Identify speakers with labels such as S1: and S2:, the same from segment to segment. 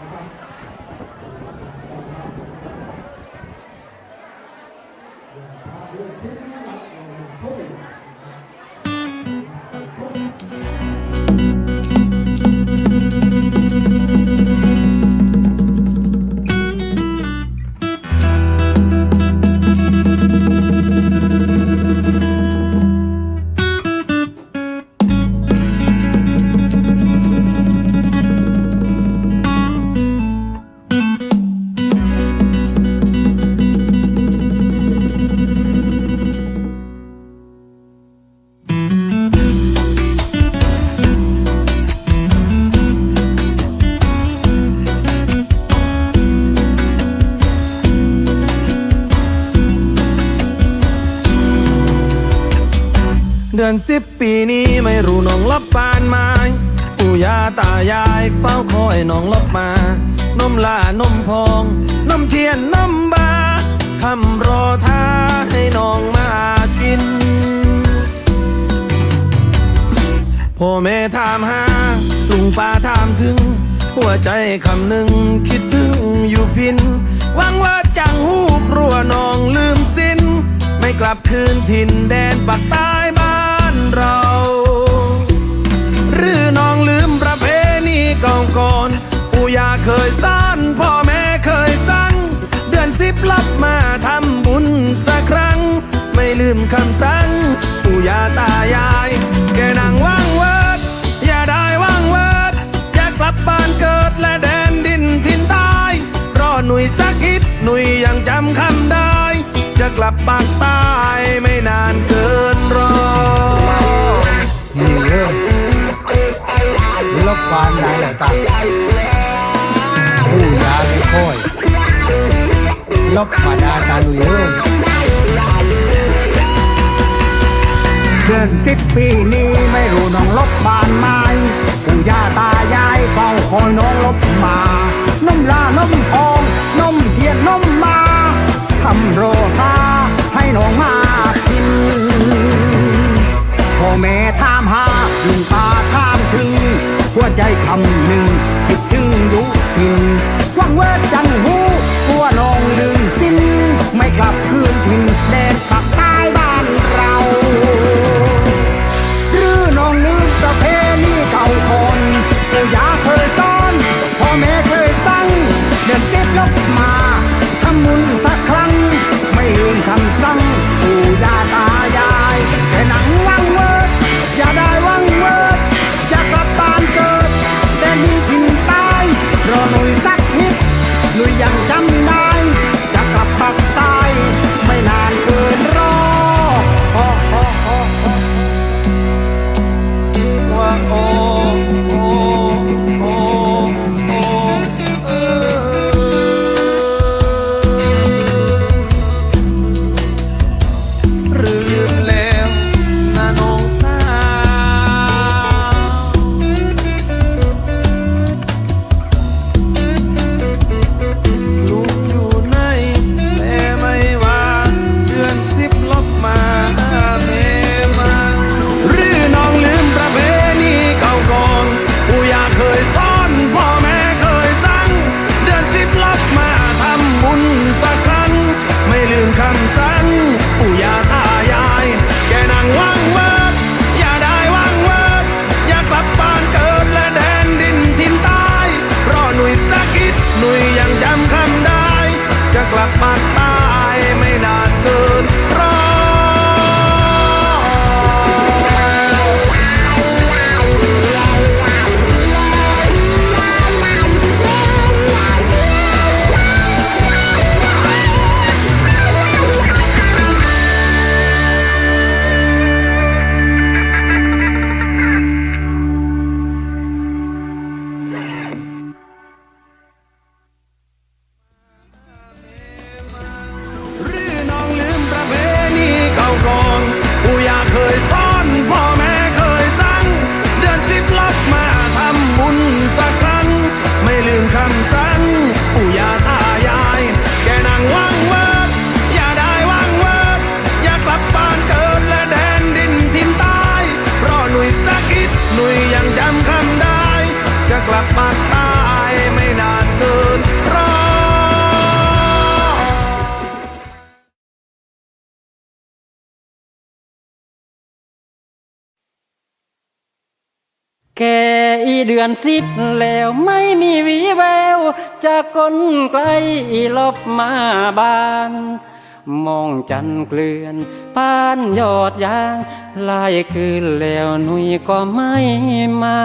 S1: Thank you. เดือนสิบปีนี้ไม่รู้น้องลับปานไม้ปู่ย่าตายายเฝ้าคอยน้องลับมา นมลานมพอง นมเทียนนมบาทำรอท่าให้น้องมากิน พ่อแม่ถามหาลุงป้าถามถึง หัวใจคำหนึ่งคิดถึงอยู่พินหวังว่าจังหูครัวน้องลืมสิ้น ไม่กลับคืนถิ่นแดนปักใต้ ม่ลืมคำสั่งปู่ย่าตายาย แกนั่งว่างเวิร์ดอย่าได้ว่างเวิร์ดอยากกลับบ้านเกิดและแดนดินถิ่นใต้รอหนุ่ยสักอิดหนุ่ยยังจำคำได้ จะกลับปากใต้ไม่นานเกินรอ
S2: นี่เริ่มลบความได้แหละตาผู้ยาไม่ค่อยลบมาดาตาลุยเอ้ย นสิบปีนี้ไม่รู้น้องลบบานไม้ปู่ย่าตายายเฝ้าคอยน้องลบมาน้มลาน้มทองน้มเทียนน้มมาทำโรธาให้น้องมากินพ่อแม่ถามหาลุงตาถามถึง หัวใจคำหนึ่ง แกอีเดือนสิบ
S1: แล้วไม่มีวีแววจาก
S3: คนไกลอีลบมาบาน มองจันเกลื่อนปานยอดยางลายคืนแล้วหนุ่ยก็ไม่มา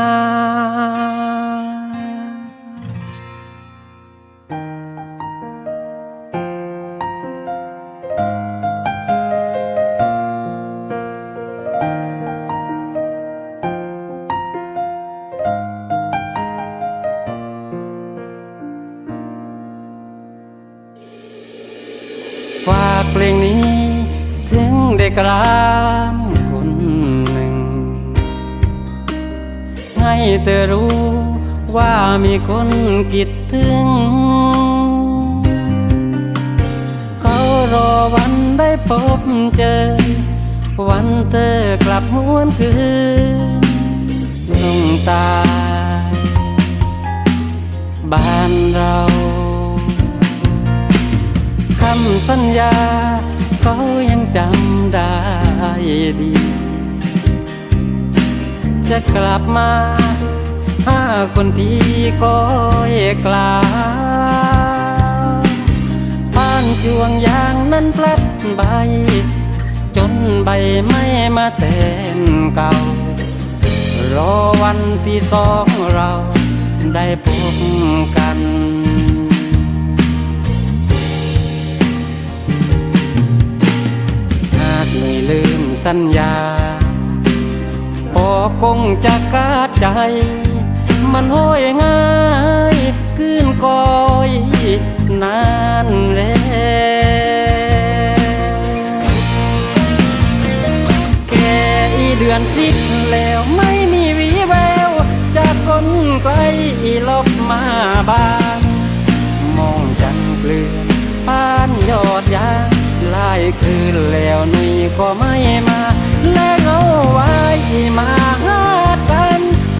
S3: ฝากเพลงนี้ ถึงเด็กรามคนหนึ่ง ให้เธอรู้ว่ามีคนคิดถึง เขารอวันได้พบเจอ วันเธอกลับหวนคืนลงตายบ้านเราำสัญญา เขายังจำได้ดี จะกลับมาหาคนที่ก้อยกลาผ่านช่วงยางนั้นพลัดใบ จนใบไม่มาแทนเก่า รอวันที่สองเราได้พบกัน ญญาพอคงจะกาดใจ มันห้อยง่ายขึ้นคอยนานแล้วแกอีเดือนสิบแล้วไม่มีวีแววจากคนไกลอีลบมาบ้าน ก็ไม่มา และเอาไว้มา